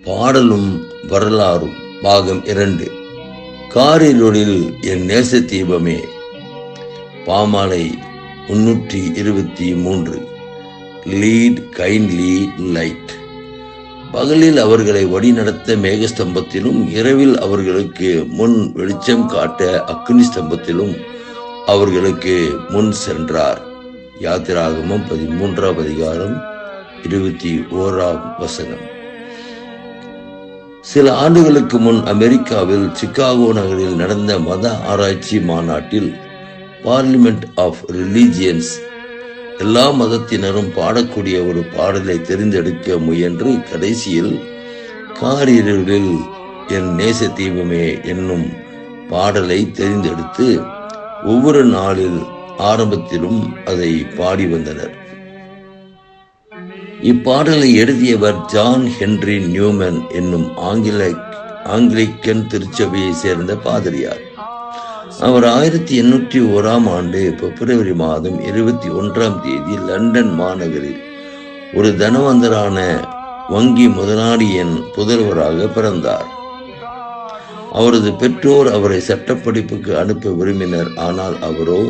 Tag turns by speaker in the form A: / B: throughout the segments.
A: பாடலும் வரலாறும் பாகம் இரண்டு. காரிலொழில் என் நேச தீபமே பாமாலை முன்னூற்றி இருபத்தி மூன்று. Lead kindly light. பகலில் அவர்களை வழிநடத்த மேகஸ்தம்பத்திலும் இரவில் அவர்களுக்கு முன் வெளிச்சம் காட்ட அக்னி ஸ்தம்பத்திலும் அவர்களுக்கு முன் சென்றார். யாத்திராகமம் பதிமூன்றாம் அதிகாரம் இருபத்தி ஓராம் வசனம். சில ஆண்டுகளுக்கு முன் அமெரிக்காவில் சிகாகோ நகரில் நடந்த மத ஆராய்ச்சி மாநாட்டில் பார்லிமெண்ட் ஆஃப் ரிலீஜியன்ஸ் எல்லா மதத்தினரும் பாடக்கூடிய ஒரு பாடலை தெரிந்தெடுக்க முயன்று கடைசியில் காரிருளில் என் நேச தீபமே என்னும் பாடலை தெரிந்தெடுத்து ஒவ்வொரு நாளில் ஆரம்பத்திலும் அதை பாடி வந்தனர். இப்பாடலை எழுதியவர் ஜான் ஹென்றி நியூமன் என்னும் ஆங்கில ஆங்கிலிக்கன் திருச்சபையை சேர்ந்த பாதிரியார். அவர் ஆயிரத்தி எண்ணூற்றி ஓராம் ஆண்டு பிப்ரவரி மாதம் இருபத்தி ஒன்றாம் தேதி லண்டன் மாநகரில் ஒரு தனவந்தரான வங்கி முதலாளியின் புதல்வராக பிறந்தார். அவரது பெற்றோர் அவரை சட்டப்படிப்புக்கு அனுப்ப விரும்பினர். ஆனால் அவரோ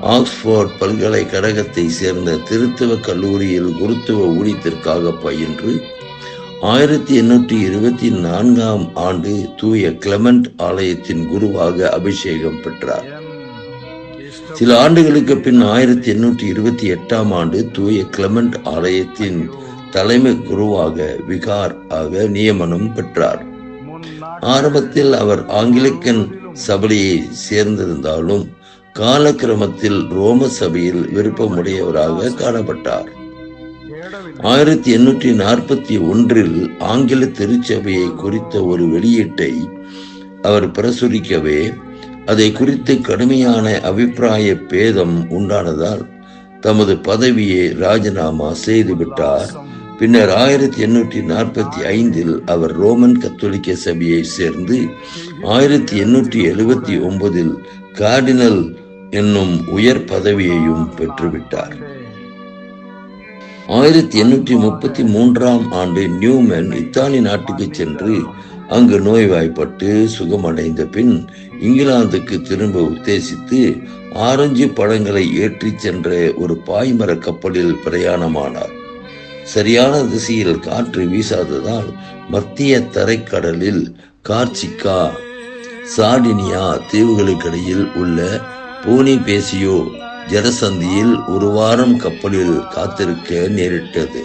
A: ஆக்ஸ்போர்ட் பல்கலைக்கழகத்தை சேர்ந்த திருத்துவ கல்லூரியில் குருத்துவ ஊழியத்திற்காக பயின்று ஆயிரத்தி எண்ணூற்றி இருபத்தி நான்காம் ஆண்டு தூய கிளமெண்ட் ஆலயத்தின் குருவாக அபிஷேகம் பெற்றார். சில ஆண்டுகளுக்கு பின் ஆயிரத்தி எண்ணூற்றி இருபத்தி எட்டாம் ஆண்டு தூய கிளமெண்ட் ஆலயத்தின் தலைமை குருவாக விகார் ஆக நியமனம் பெற்றார். ஆரம்பத்தில் அவர் ஆங்கிலிக்கன் சபையை சேர்ந்திருந்தாலும் காலக்கிரமத்தில் ரோம சபையில் விருப்பமுடையவராக காணப்பட்டார். ஆயிரத்தி எண்ணூற்றி நாற்பத்தி ஒன்றில் ஆங்கில திருச்சபையை குறித்த ஒரு வெளியீட்டை அவர் பிரசுரிக்கவே அதை குறித்து கடுமையான அபிப்பிராய பேதம் உண்டானதால் தமது பதவியை ராஜினாமா செய்துவிட்டார் பின்னர் ஆயிரத்தி எண்ணூற்றி நாற்பத்தி ஐந்தில் அவர் ரோமன் கத்தோலிக்க சபையை சேர்ந்து ஆயிரத்தி எண்ணூற்றி எழுபத்தி ஒன்பதில் கார்டினல் என்னும் உயர் பதவியையும் பெற்றுவிட்டார். ஆயிரத்தி எண்ணூற்றி முப்பத்தி மூன்றாம் ஆண்டு நியூமன் இத்தாலி நாட்டுக்கு சென்று அங்கு நோய்வாய்ப்பட்டு சுகமடைந்த பின் இங்கிலாந்துக்கு திரும்ப உத்தேசித்து ஆரஞ்சு பழங்களை ஏற்றிச் சென்ற ஒரு பாய்மர கப்பலில் பிரயாணமானார். சரியான திசையில் காற்று வீசாததால் மத்திய தரைக்கடலில் கார்சிகா சார்டினியா தீவுகளுக்கிடையில் உள்ள பூனி பேசியோ ஜனசந்தியில் ஒரு வாரம் கப்பலில் காத்திருக்க நேரிட்டது.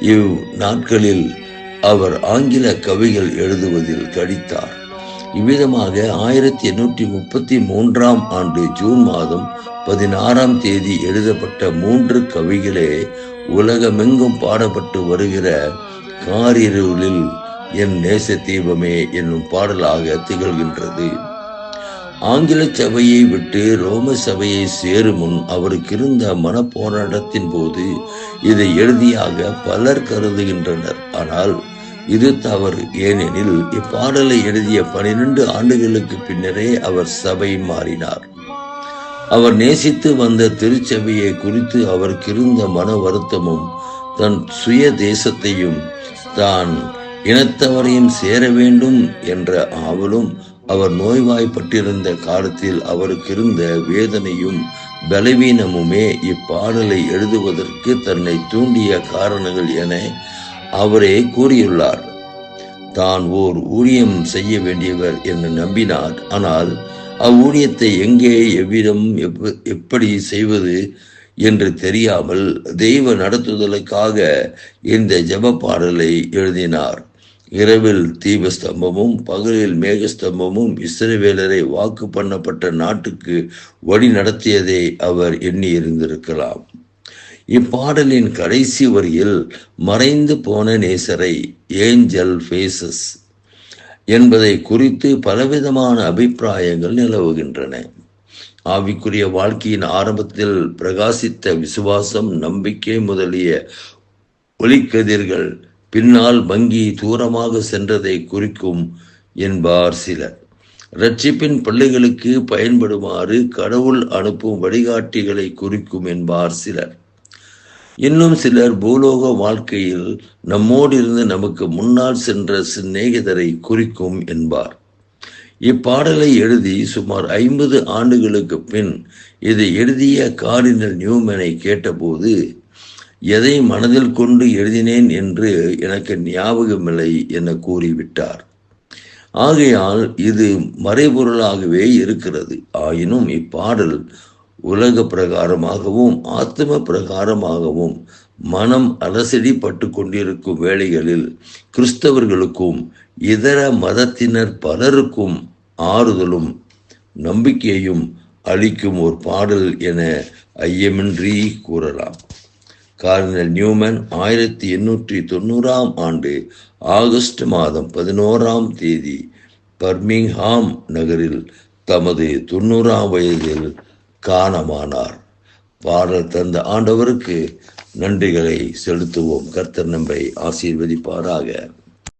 A: இவ் நாட்களில் அவர் ஆங்கில கவிகள் எழுதுவதில் கடித்தார். இவ்விதமாக ஆயிரத்தி எண்ணூற்றி முப்பத்தி மூன்றாம் ஆண்டு ஜூன் மாதம் பதினாறாம் தேதி எழுதப்பட்ட மூன்று கவிகளே உலகமெங்கும் பாடப்பட்டு வருகிற காரிருளில் என் நேச தீபமே என்னும் பாடலாக திகழ்கின்றது. ஆங்கில சபையை விட்டு ரோம சபையை சேரும் முன் அவருக்கு இருந்த மன போராட்டத்தின் போது இதை எழுதியாக பலர் கருதுகின்றனர். ஆனால் இது தவறு. ஏனெனில் இப்பாடலை எழுதிய பனிரெண்டு ஆண்டுகளுக்கு பின்னரே அவர் சபை மாறினார். அவர் நேசித்து வந்த திருச்சபையை குறித்து அவருக்கு இருந்த மன வருத்தமும் தன் சுய தேசத்தையும் தான் இனத்தவரையும் சேர வேண்டும் என்ற ஆவலும் அவர் நோய்வாய்ப்பட்டிருந்த காலத்தில் அவருக்கு இருந்த வேதனையும் பலவீனமுமே இப்பாடலை எழுதுவதற்கு தன்னை தூண்டிய காரணங்கள் என அவரே கூறியுள்ளார். தான் ஓர் ஊழியம் செய்ய வேண்டியவர் என்று நம்பினார். ஆனால் அவ்வூழியத்தை எங்கே எவ்விதம் எப்படி செய்வது என்று தெரியாமல் தெய்வ நடத்துதலுக்காக இந்த ஜப பாடலை எழுதினார். இரவில் தீபஸ்தம்பமும் பகலில் மேகஸ்தம்பமும் இஸ்ரவேலரை வாக்கு பண்ணப்பட்ட நாட்டுக்கு வழி நடத்தியதை அவர் எண்ணி இருந்திருக்கலாம். இப்பாடலின் கடைசி வரியில் மறைந்து போன நேசரை ஏஞ்சல் ஃபேசஸ் என்பதை குறித்து பலவிதமான அபிப்பிராயங்கள் நிலவுகின்றன. ஆவிக்குரிய வாழ்க்கையின் ஆரம்பத்தில் பிரகாசித்த விசுவாசம் நம்பிக்கை முதலிய ஒளிக்கதிர்கள் பின்னால் வங்கி தூரமாக சென்றதை குறிக்கும் என்பார் சிலர். ரட்சிப்பின் பிள்ளைகளுக்கு பயன்படுமாறு கடவுள் அனுப்பும் வழிகாட்டிகளை குறிக்கும் என்பார் சிலர். இன்னும் சிலர் பூலோக வாழ்க்கையில் நம்மோடு இருந்து நமக்கு முன்னால் சென்ற சிநேகிதரை குறிக்கும் என்பார். இப்பாடலை எழுதி சுமார் ஐம்பது ஆண்டுகளுக்கு பின் இதை எழுதிய காரினல் நியூமனை கேட்டபோது எதை மனதில் கொண்டு எழுதினேன் என்று எனக்கு ஞாபகமில்லை என கூறிவிட்டார். ஆகையால் இது மறைபொருளாகவே இருக்கிறது. ஆயினும் இப்பாடல் உலக பிரகாரமாகவும் ஆத்ம பிரகாரமாகவும் மனம் அலசடிப்பட்டு கொண்டிருக்கும் வேளைகளில் கிறிஸ்தவர்களுக்கும் இதர மதத்தினர் பலருக்கும் ஆறுதலும் நம்பிக்கையும் அளிக்கும் ஒரு பாடல் என ஐயமின்றி கூறலாம். கார்டினல் நியூமன் ஆயிரத்தி எண்ணூற்றி தொண்ணூறாம் ஆண்டு ஆகஸ்ட் மாதம் பதினோராம் தேதி பர்மிங்ஹாம் நகரில் தமது தொண்ணூறாம் வயதில் காணமானார். பாடல் தந்த ஆண்டவருக்கு நன்றிகளை செலுத்துவோம். கர்த்தர் நம்பை ஆசீர்வதிப்பாராக.